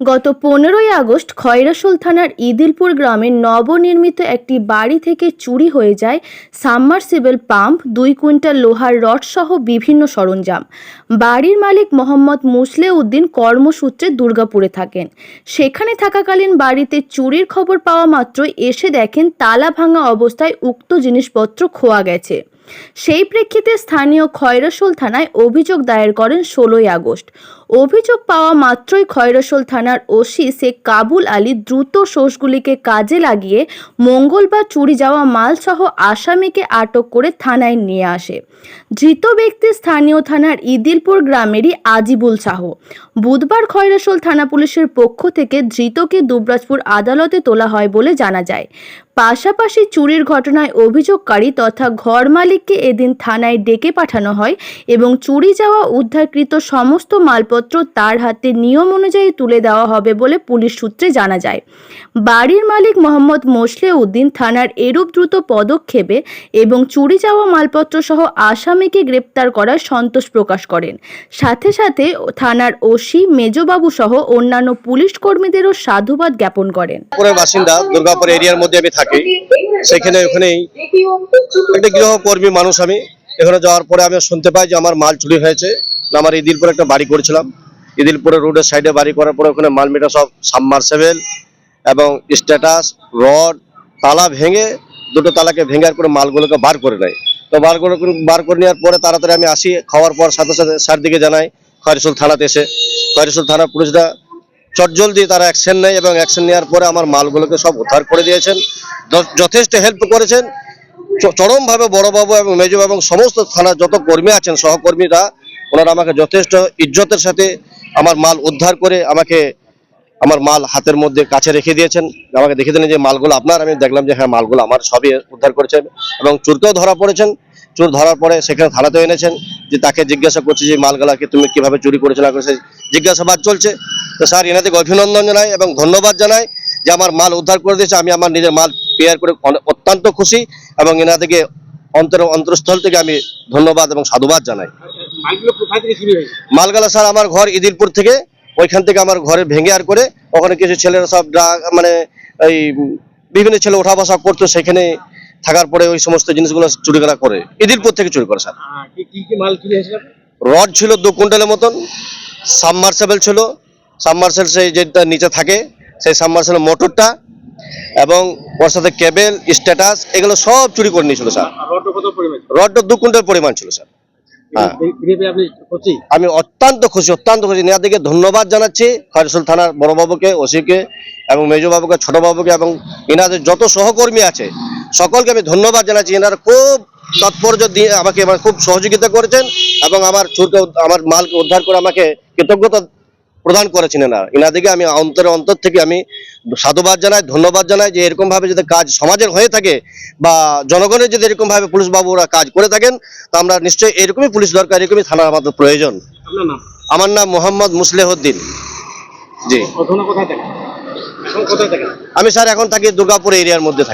গত পনেরোই আগস্ট খয়রাসোল থানার ইদিলপুর গ্রামে নবনির্মিত একটি বাড়ি থেকে চুরি হয়ে যায় সাবমার্সিবল পাম্প, দুই কুইন্টাল লোহার রডসহ বিভিন্ন সরঞ্জাম। বাড়ির মালিক মোহাম্মদ মুসলে উদ্দিন কর্মসূত্রে দুর্গাপুরে থাকেন। সেখানে থাকাকালীন বাড়িতে চুরির খবর পাওয়া মাত্রই এসে দেখেন তালা ভাঙা অবস্থায় উক্ত জিনিসপত্র খোয়া গেছে। সেই প্রেক্ষিতে স্থানীয় খয়রসোল থানায় অভিযোগ দায়ের করেন ষোলোই আগস্ট। অভিযোগ পাওয়া মাত্রই খয়রসোল থানার ওসি শেখ কাবুল আলী দ্রুত সোর্সগুলিকে কাজে লাগিয়ে মঙ্গলবার চুরি যাওয়া মালসহ আসামিকে আটক করে থানায় নিয়ে আসে। ধৃত ব্যক্তি স্থানীয় থানার ইদিলপুর গ্রামেরই আজিবুল শাহ। বুধবার খয়রসোল থানা পুলিশের পক্ষ থেকে ধৃতকে দুবরাজপুর আদালতে তোলা হয় বলে জানা যায়। পাশাপাশি চুরির ঘটনায় অভিযোগকারী তথা ঘর মালিককে এদিন থানায় ডেকে পাঠানো হয় এবং চুরি যাওয়া উদ্ধারকৃত সমস্ত মালপত্র তার হাতে নিয়ম অনুযায়ী তুলে দেওয়া হবে বলে পুলিশ সূত্রে জানা যায়। বাড়ির মালিক মোহাম্মদ মোসলে উদ্দিন থানার এরূপ দ্রুত পদক্ষেপে এবং চুরি যাওয়া মালপত্র সহ আসামিকে গ্রেপ্তার করার সন্তোষ প্রকাশ করেন। সাথে সাথে থানার ওসি মেজবাবু সহ অন্যান্য পুলিশ কর্মীদেরও সাধুবাদ জ্ঞাপন করেন। বাসিন্দা দুর্গাপুর এরিয়ার মধ্যে আমি থাকি। সেখানে ওখানেই একটা গৃহকর্মী মানুষ আমি। এখানে যাওয়ার পরে আমি শুনতে পাই যে আমার মাল চুরি হয়েছে। আমার ইদিলপুরে একটা বাড়ি করেছিলাম। ইদিলপুরে রোডের সাইডে বাড়ি করার পরে ওখানে মাল মেটা সব সাবমার্সেবেল এবং স্ট্যাটাস, রড, তালা ভেঙে দুটো তালাকে ভেঙে করে মালগুলোকে বার করে নেয়। তো বার করে বার করে নেওয়ার পরে তাড়াতাড়ি আমি আসি। খাওয়ার পর সাথে সাথে স্যার দিকে জানাই, খয়রসুল থানাতে এসে। খয়রসুল থানার পুলিশরা চটজলদি তারা অ্যাকশন নেয় এবং অ্যাকশন নেওয়ার পরে আমার মালগুলোকে সব উদ্ধার করে দিয়েছেন। যথেষ্ট হেল্প করেছেন। চরমভাবে বড়বাবু এবং মেজবাবু এবং সমস্ত থানার যত কর্মী আছেন, সহকর্মীরা, ওনারা আমাকে যথেষ্ট ইজ্জতের সাথে আমার মাল উদ্ধার করে আমাকে আমার মাল হাতের মধ্যে কাছে রেখে দিয়েছেন। আমাকে দেখে দিলেন যে মালগুলো আপনার, আমি দেখলাম যে হ্যাঁ মালগুলো আমার সবই উদ্ধার করেছেন এবং চোরকেও ধরা পড়েছেন। চোর ধরার পরে সেখানে থানাতে এনেছেন যে তাকে জিজ্ঞাসা করছে যে মালগুলাকে তুমি কীভাবে চুরি করেছ, না করেছে, জিজ্ঞাসাবাদ চলছে। তো স্যার, এনাদেরকে অভিনন্দন জানাই এবং ধন্যবাদ জানাই যে আমার মাল উদ্ধার করে দিয়েছে, আমি আমার নিজের মাল পেয়ার করে অত্যন্ত খুশি এবং এনা থেকে অন্তর অন্তরস্থল থেকে আমি ধন্যবাদ এবং সাধুবাদ জানাই। মালগুলো স্যার আমার ঘর ইদিলপুর থেকে ওইখান থেকে আমার ঘরে ভেঙে আর করে ওখানে কিছু ছেলেরা সব মানে এই বিভিন্ন ছেলে ওঠা বসা করতো সেখানে থাকার পরে ওই সমস্ত জিনিসগুলো চুরি করা করে। ইদিলপুর থেকে চুরি করে স্যার। রড ছিল দু কুইন্টালের মতন সাবমার্সেবল ছিল সাবমার্সেল সেই যেটা নিচে থাকে সেই সাবমার্সেল মোটরটা এবং ওর সাথে কেবেল স্ট্যাটাস এগুলো সব চুরি করে নিয়েছিল স্যার। রড দু কুইন্টাল পরিমাণ ছিল স্যার। হ্যাঁ। আমি অত্যন্ত খুশি অত্যন্ত খুশি। নেহাদিকে ধন্যবাদ জানাচ্ছি খয়রসুল থানার বড়বাবুকে ওসিকে এবং মেজবাবুকে ছোটবাবুকে এবং এনাদের যত সহকর্মী আছে সকলকে আমি ধন্যবাদ জানাচ্ছি। এনারা খুব তৎপর্য দিয়ে আমাকে খুব সহযোগিতা করেছেন এবং আমার চুরকে আমার মালকে উদ্ধার করে আমাকে কৃতজ্ঞতা প্রদান করেছেন এনারা। এনাদিকে আমি অন্তরে অন্তর থেকে আমি সাধুবাদ জানাই ধন্যবাদ জানাই যে এরকম ভাবে যদি কাজ সমাজের হয়ে থাকে বা জনগণের যদি এরকম ভাবে পুলিশ বাবুরা কাজ করে থাকেন তো আমরা নিশ্চয়ই এরকমই পুলিশ দরকার এরকমই থানা আমাদের প্রয়োজন। আমার নাম মোহাম্মদ মুসলেহদ্দিন জি। আমি স্যার এখন থাকি দুর্গাপুর এরিয়ার মধ্যে থাকি।